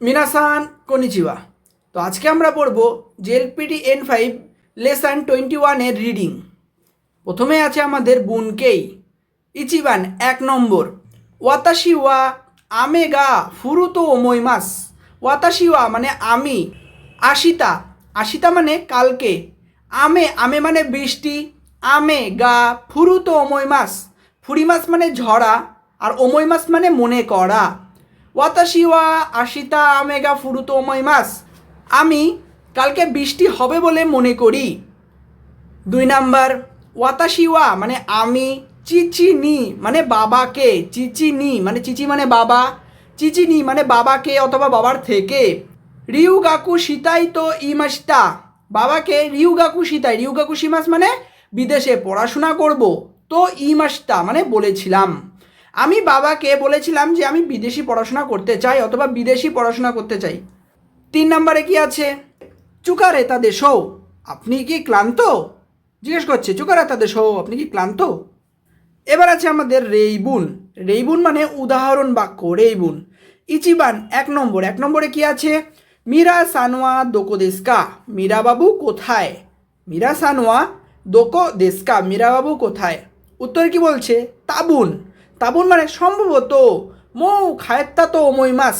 মিনাসান কনিচিবা তো আজকে আমরা পড়ব JLPT N five lesson twenty ওয়ানের রিডিং প্রথমে আছে আমাদের বুনকেই। ইচিবান, এক নম্বর। ওয়াতাশি ওয়া আমে গা ফুরুতো ওমইমাস ওয়াতাশি ওয়া মানে আমি, আশিতা। আশিতা মানে কালকে। আমে আমে মানে বৃষ্টি। আমে গা ফুরুতো ওমইমাস ফুরিমাস মানে ঝরা আর ওমইমাস মানে মনে করা। ওয়াতাশি ওয়া আশিতা আমেগা ফুরুতো ওমইমাস আমি কালকে বৃষ্টি হবে বলে মনে করি। দুই নাম্বার, ওয়াতাশিওয়া মানে আমি চিচি নি মানে বাবাকে চিচি নি মানে চিচি মানে বাবা চিচি নি মানে বাবাকে অথবা বাবার থেকে। রিউ গাকু সীতাই তো ইমাসটা বাবাকে রিউ গাকু সীতাই রিউ গাকু সীমাস মানে বিদেশে পড়াশোনা করব। তো ইমাসটা মানে বলেছিলাম। আমি বাবাকে বলেছিলাম যে আমি বিদেশি পড়াশোনা করতে চাই অথবা বিদেশি পড়াশোনা করতে চাই। তিন নম্বরে কি আছে? চুকারে তাদের শো আপনি কি ক্লান্ত? জিজ্ঞেস করছে, চুকারে তাদের শো আপনি কি ক্লান্ত? এবার আছে আমাদের রেইবুন। রেইবুন মানে উদাহরণ বাক্য, রেইবুন। ইচিবান, এক নম্বর। এক নম্বরে কি আছে? মীরা সানোয়া দোকো দেস্কা মীরা বাবু কোথায়? মীরা সানোয়া দোকো দেস্কা মীরা বাবু কোথায়? উত্তর কি বলছে? তাবুন। তাবুন মানে সম্ভবত মৌ খায়ত্তা তো মই মাস।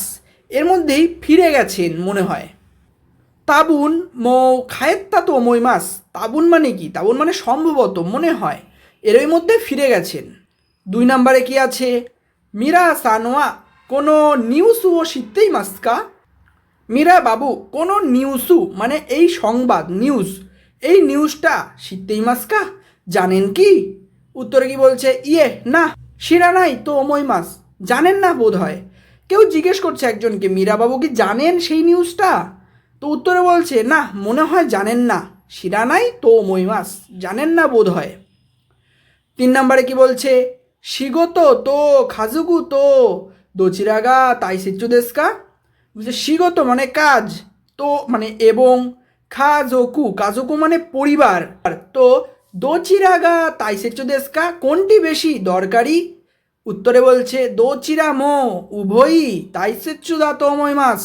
এর মধ্যেই ফিরে গেছেন মনে হয়। তাবুন মৌ খায়েত্তা তো মই মাস। তাবুন মানে কি? তাবুন মানে সম্ভবত মনে হয়। এরই মধ্যে ফিরে গেছেন। দুই নম্বরে কি আছে? মীরা সানোয়া কোনো নিউসু ও শীতেই মাস্কা? মীরা বাবু, কোনো নিউসু মানে এই সংবাদ, নিউজ। এই নিউজটা শীতেই মাস্কা? জানেন কি? উত্তরে কি বলছে? ইয়ে না। শিরা নাই তো অমই মাস জানেন না বোধ হয়। কেউ জিজ্ঞেস করছে একজনকে, মীরাবাবু কি জানেন সেই নিউজটা তো উত্তরে বলছে, না, মনে হয় জানেন না। শিরা নাই তো মইমাস জানেন না বোধ হয়। তিন নম্বরে কি বলছে? শিগত তো খাজুগু তো, দোচিরাগা, তাই সিচ্চু দেশকা? বলছে শিগত মানে কাজ, তো মানে এবং খাজোকু, কাজোকু মানে পরিবার, আর তো দোচিরাগা, তাই সিচ্চু দেশকা কোনটি বেশি দরকারি? উত্তরে বলছে দোচিরা মো উভয়ই, তাই সেচ্ছু দাতো অময় মাস।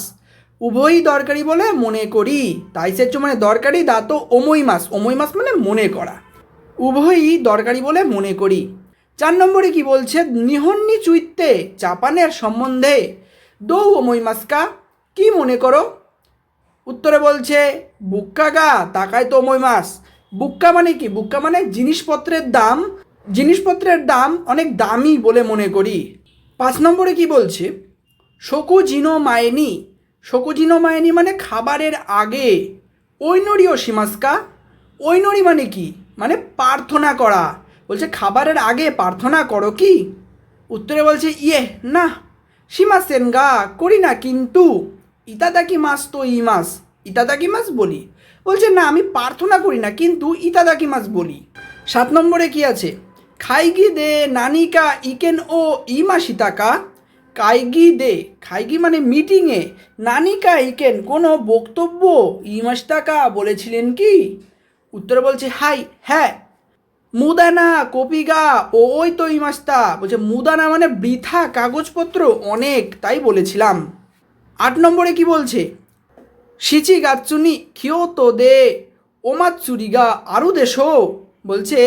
উভয়ই দরকারি বলে মনে করি, তাই সেচ্ছু মানে দরকারি দাতো অমই মাস। অমই মাস মানে মনে করা। উভয়ই দরকারি বলে মনে করি। চার নম্বরে কি বলছে, নিহন্নি চুইতে জাপানের সম্বন্ধে, দৌ অমই মাসকা, কি মনে করো? উত্তরে বলছে, বুক্কাগা তাকায় তো অমই মাস। বুক্কা মানে কি? বুক্কা মানে জিনিসপত্রের দাম। জিনিসপত্রের দাম অনেক দামি বলে মনে করি। পাঁচ নম্বরে কি বলছে? শকুজিনো মায়নি শকুজিনো মায়নি মানে খাবারের আগে। ঐনরিও সীমাস্কা। ঐনরি মানে কি? মানে প্রার্থনা করা। বলছে, খাবারের আগে প্রার্থনা করো কি? উত্তরে বলছে ইয়ে না। সীমাসেন গা করি না কিন্তু। ইতাদাকি মাস তো ই মাস। ইতাদাকি মাস বলি। বলছে, না, আমি প্রার্থনা করি না, কিন্তু ইতাদাকি মাস বলি। সাত নম্বরে কি আছে? খাইগি দে নানিকা ইকেন ও ইমা সীতাকা, কাইগি দে। খাইগি মানে মিটিংয়ে। নানিকা ইকেন, কোনো বক্তব্য ইমাসতাকা বলেছিলেন কি? উত্তরে বলছে, হাই হ্যাঁ। মুদানা, কপিগা, ওই তো ইমাস্তা বলছে, মুদানা মানে বৃথা কাগজপত্র অনেক, তাই বলেছিলাম। আট নম্বরে কি বলছে? সিচি গাচ্চুনি খিওতো দে ওমাচ্চুরিগা আরু দেশো, বলছে,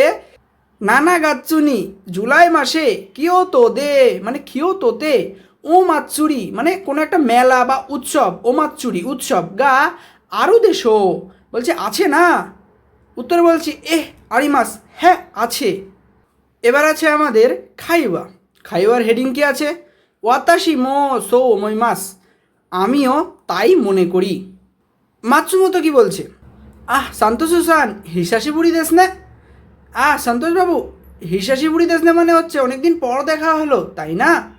নানা গাচ্চুনি জুলাই মাসে কেউ কিওতো দে মানে কিওতোতে ও মাচ্চুরি মানে কোনো একটা মেলা বা উৎসব ও মাচ্চুরি উৎসব গা আরু দেশো, বলছে, আছে না? উত্তর বলছি, এহ আরিমাস হ্যাঁ আছে। এবার আছে আমাদের খাইবা খাইবার হেডিং কি আছে? ওয়াতাশি মো সো মই মাস। আমিও তাই মনে করি। মাতসুমতো কি বলছে? আহ, সন্তোষ সুসান হিসাসি বুড়ি দেশ না। আহ, সন্তোষবাবু, হিসাসি বুড়ি দেশ না মানে হচ্ছে অনেকদিন পর দেখা হলো, তাই না?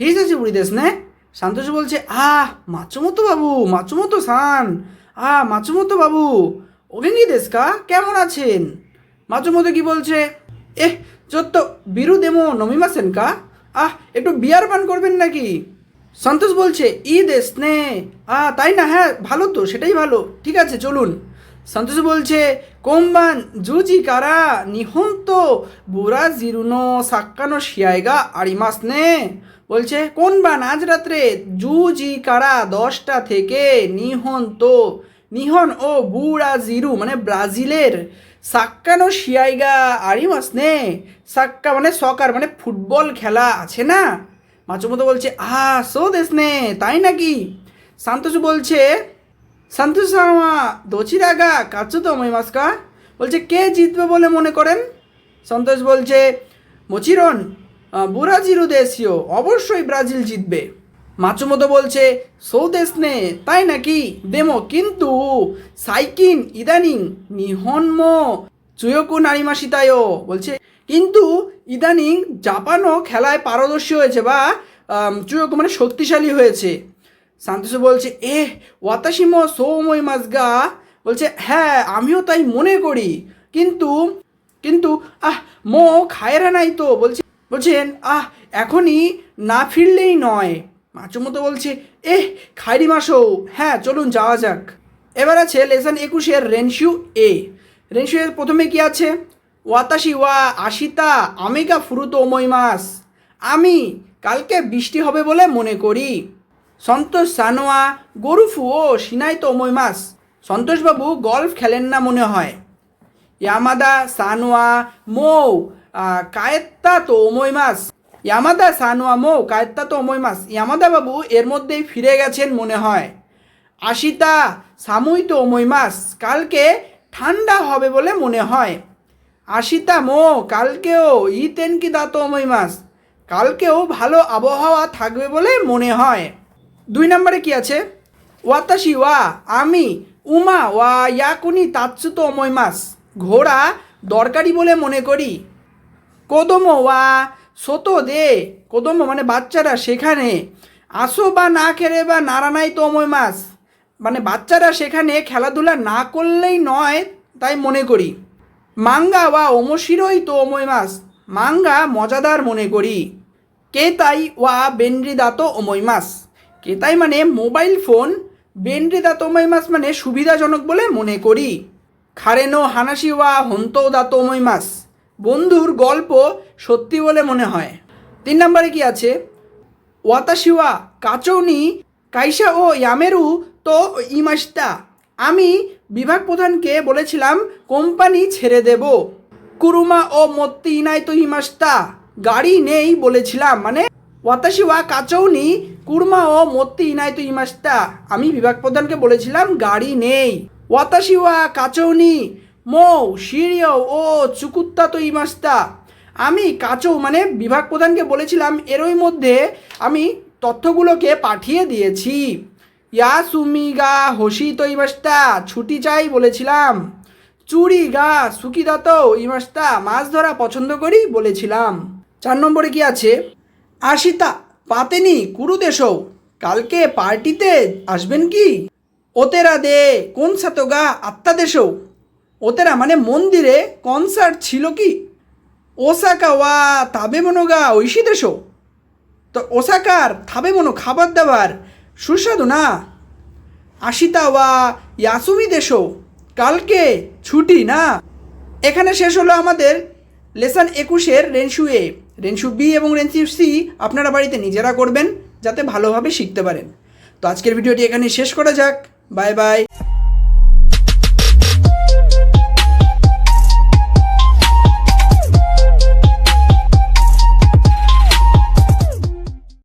হিসাসি বুড়ি দেশ না। সন্তোষ বলছে, আহ মাচুমতো বাবু মাচুমতো সান। আহ মাচুমতো বাবু ওগেঙ্গি দেশকা কেমন আছেন? মাচুমতো কি বলছে? এহ যত বিরু দেমো, নমিমা সেনকা আহ, একটু বিয়ার পান করবেন নাকি? সন্তোষ বলছে ই দেশ নে আ, তাই না? হ্যাঁ ভালো তো, সেটাই ভালো। ঠিক আছে, চলুন। সন্তোষ বলছে, কোম্বান, জুজি কারা? নিহন্ত, বুড়া জিরুনো, সাক্কানো শিয়াইগা আরিমাস নে বলছে কোন বান আজ রাত্রে? জুজি কারা? দশটা থেকে নিহন্ত। নিহন ও বুড়া জিরু মানে ব্রাজিলের সাক্কানো শিয়াইগা আরিমাস নে সাক্কা মানে সকার মানে ফুটবল খেলা আছে না? মাচুমতো বলছে আ সো দেশ নে তাই নাকি? সান্তোষ বলছে, সন্তোষ শর্মা দোচিরাগা কাচু তো মহিমাস্কা বলছে, কে জিতবে বলে মনে করেন? সন্তোষ বলছে মচিরন বুরাজিরু দেশীয়, অবশ্যই ব্রাজিল জিতবে। মাচুমতো বলছে সৌদেশ নে তাই নাকি? দেমো, কিন্তু সাইকিন, ইদানিং নিহনমো চুয়কু নারিমাসিতায়ও বলছে। কিন্তু ইদানিং জাপানও খেলায় পারদর্শী হয়েছে বা চুয়কু মানে শক্তিশালী হয়েছে। সান্তোষ বলছে এ ওয়াতাসিমো সৌময় মাজগা বলছে হ্যাঁ আমিও তাই মনে করি। কিন্তু কিন্তু, আহ, মো খায়রা নাই তো। বলছে বলছেন আহ, এখনই না ফিরলেই নয়। মাচুর মতো বলছে, এহ খাইরি মাসো হ্যাঁ চলুন যাওয়া যাক। এবার আছে লেসন একুশের রেনশিউ এ। রেনশিউ প্রথমে কি আছে? ওয়াতাশি ওয়া আশিতা আমেগা ফুরুতো ওমই মাস আমি কালকে বৃষ্টি হবে বলে মনে করি। সন্তোষ সানোয়া গরুফু ও সিনাই তো ওমই মাস সন্তোষবাবু গল্ফ খেলেন না মনে হয়। ইয়ামাদা সানোয়া মৌ কায়েত্তা তো ওমই মাস ইয়ামাদা সানোয়া মৌ, কায়েত্তা তো মাস ইয়ামাদা বাবু এর মধ্যেই ফিরে গেছেন মনে হয়। আশিতা সামুই তো মাস কালকে ঠান্ডা হবে বলে মনে হয়। আশিতা, মো, কালকেও, ইতেন কি দাতো ওমই মাস কালকেও ভালো আবহাওয়া থাকবে বলে মনে হয়। দুই নম্বরে কি আছে? ওয়াতাশি ওয়া, আমি, উমা, ওয়া, ইয়াকুনি তাৎসুতো অময় মাস ঘোড়া দরকারি বলে মনে করি। কোদমো ওয়া, সোতো দে। কোদমো মানে বাচ্চারা সেখানে। আসো বা না খেলে বা নারানাই তো অময় মাস মানে বাচ্চারা সেখানে খেলাধুলা না করলেই নয়, তাই মনে করি। মাঙ্গা বা অমশিরই তো অময় মাস মাঙ্গা মজাদার মনে করি। কেতাই ওয়া বেনরিদাতো অময় মাস কেতাই মানে মোবাইল ফোন বেনরিদাতো অময় মাস মানে সুবিধাজনক বলে মনে করি। খারেনো হানাসি ওয়া হন্তৌ দাতো অময় মাস বন্ধুর গল্প সত্যি বলে মনে হয়। তিন নম্বরে কি আছে? ওয়াতাশিওয়া, কাচৌনি, কাইসা ও ইয়ামেরু তো ইমাস্তা আমি বিভাগ প্রধানকে বলেছিলাম, কোম্পানি ছেড়ে দেব। কুরুমা, ও মত্তি ইনাই তো ইমাস্তা গাড়ি নেই, বলেছিলাম। মানে ওয়াতাশিওয়া কাচৌনি কুরমা, ও মত্তি ইনাই তো ইমাস্তা আমি বিভাগ প্রধানকে বলেছিলাম, গাড়ি নেই। ওয়াতাশিওয়া কাচৌনি মৌ শিরিয় ও চুকুত্তা তো ইমাস্তা আমি কাচৌ মানে বিভাগ প্রধানকে বলেছিলাম, এরই মধ্যে আমি তথ্যগুলোকে পাঠিয়ে দিয়েছি। ইয়া সুমি গা হসি তো ইমাস্তা, ছুটি চাই বলেছিলাম। চুরি গা সুকিদাত ইমাস্তা, মাছ ধরা পছন্দ করি বলেছিলাম। চার নম্বরে কি আছে? আশিতা, পাতেনি, কুরুদেশও, কালকে পার্টিতে আসবেন কি? ওতেরা দে, কোন সাতগা, আত্মাদেশও। ওতেরা মানে মন্দিরে কনসার্ট ছিল কি? ওসাকা ওয়া তাবে মনোগা ঐশী দেশও তো ওসাকার থাবে মনো খাবার দাবার সুস্বাদু না? আশিতা ওয়া ইয়াসুমি দেশো কালকে ছুটি না? এখানে শেষ হলো আমাদের লেসন একুশের রেনশু এ। রেনশু বি এবং রেনশু সি আপনারা বাড়িতে নিজেরা করবেন যাতে ভালোভাবে শিখতে পারেন। তো আজকের ভিডিওটি এখানে শেষ করা যাক। Bye bye.